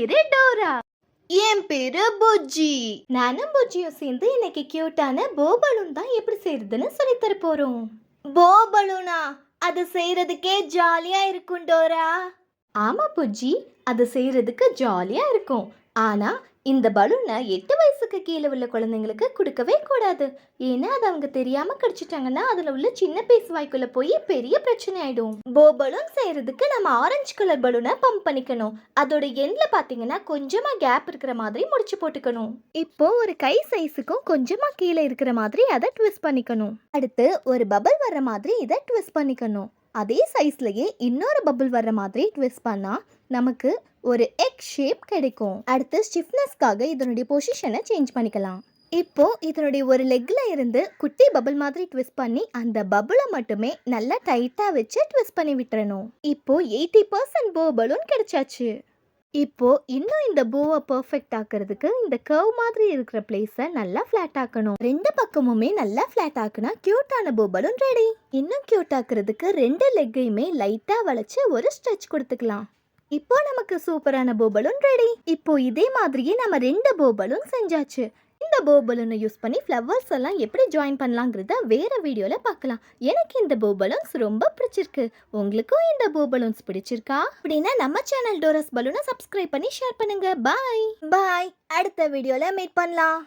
பேரு டோரா. என் பேரு புஜ்ஜி. நானும் புஜ்ஜியும் சேர்ந்து இன்னைக்கு கியூட்டான போபலூன் தான் எப்படி செய்யறதுன்னு சொல்லித் தர போறோம் போபலூனா அது செய்யறதுக்கே ஜாலியா இருக்கும் டோரா. ஆமா புஜ்ஜி அது செய்யறதுக்கு ஜாலியா இருக்கும். ஆனால் இந்த பலூனை எட்டு வயசுக்கு கீழே உள்ள குழந்தைங்களுக்கு கொடுக்கவே கூடாது. ஏன்னா அது அவங்க தெரியாமல் கடிச்சிட்டாங்கன்னா அதில் உள்ள சின்ன பீஸ் வாய்க்குள்ளே போய் பெரிய பிரச்சனை ஆகிடும் போ பலூன் செய்கிறதுக்கு நம்ம ஆரஞ்சு கலர் பலூனை பம்ப் பண்ணிக்கணும். அதோட எண்டில் பார்த்தீங்கன்னா கொஞ்சமாக கேப் இருக்கிற மாதிரி முடிச்சு போட்டுக்கணும். இப்போ ஒரு கை சைஸுக்கும் கொஞ்சமாக கீழே இருக்கிற மாதிரி அதை ட்விஸ்ட் பண்ணிக்கணும். அடுத்து ஒரு பபிள் வர்ற மாதிரி இதை ட்விஸ்ட் பண்ணிக்கணும். அதே சைஸ்லயே இன்னொரு பபுள் வர்ற மாதிரி ட்விஸ்ட் பண்ணா நமக்கு ஒரு எக் ஷேப் கிடைக்கும். அடுத்து ஸ்டிஃப்னஸ்க்காக இதனுடைய பொசிஷனை சேஞ்ச் பண்ணிக்கலாம். இப்போ இதனுடைய ஒரு லெக்ல இருந்து குட்டி பபுள் மாதிரி ட்விஸ்ட் பண்ணி அந்த பபுளை மட்டுமே நல்லா டைட்டா வச்சு ட்விஸ்ட் பண்ணி விட்டுறணும். இப்போ எயிட்டி பர்சன்ட் போ பலூன் கிடைச்சாச்சு. இப்போ இன்னும் இந்த பூவை பர்ஃபெக்ட் ஆக்குறதுக்கு இந்த கர்வ் மாதிரி இருக்கிற பிளேஸை நல்லா ஃப்ளாட் ஆக்கணும். ரெண்டு பக்கமுமே நல்லா ஃப்ளாட் ஆக்குனா கியூட்டான பூ பலூன் ரெடி இன்னும் கியூட் ஆக்குறதுக்கு ரெண்டு லெக்கையுமே லைட்டா வளைச்சு ஒரு ஸ்ட்ரெச் கொடுத்துக்கலாம். இப்போ நமக்கு சூப்பரான போ பலூன் ரெடி இப்போ இதே மாதிரியே நம்ம ரெண்டு போ செஞ்சாச்சு. இந்த போ பலூனை யூஸ் பண்ணி ஃப்ளவர்ஸ் எல்லாம் எப்படி ஜாயின் பண்ணலாங்கிறத வேற வீடியோவில் பார்க்கலாம். எனக்கு இந்த போ பலூன்ஸ் ரொம்ப பிடிச்சிருக்கு. உங்களுக்கும் இந்த போ பலூன்ஸ் பிடிச்சிருக்கா? அப்படின்னா நம்ம சேனல் டோரஸ் பலூனை சப்ஸ்கிரைப் பண்ணி ஷேர் பண்ணுங்கள் பாய் பாய் அடுத்த வீடியோவில் மீட் பண்ணலாம்.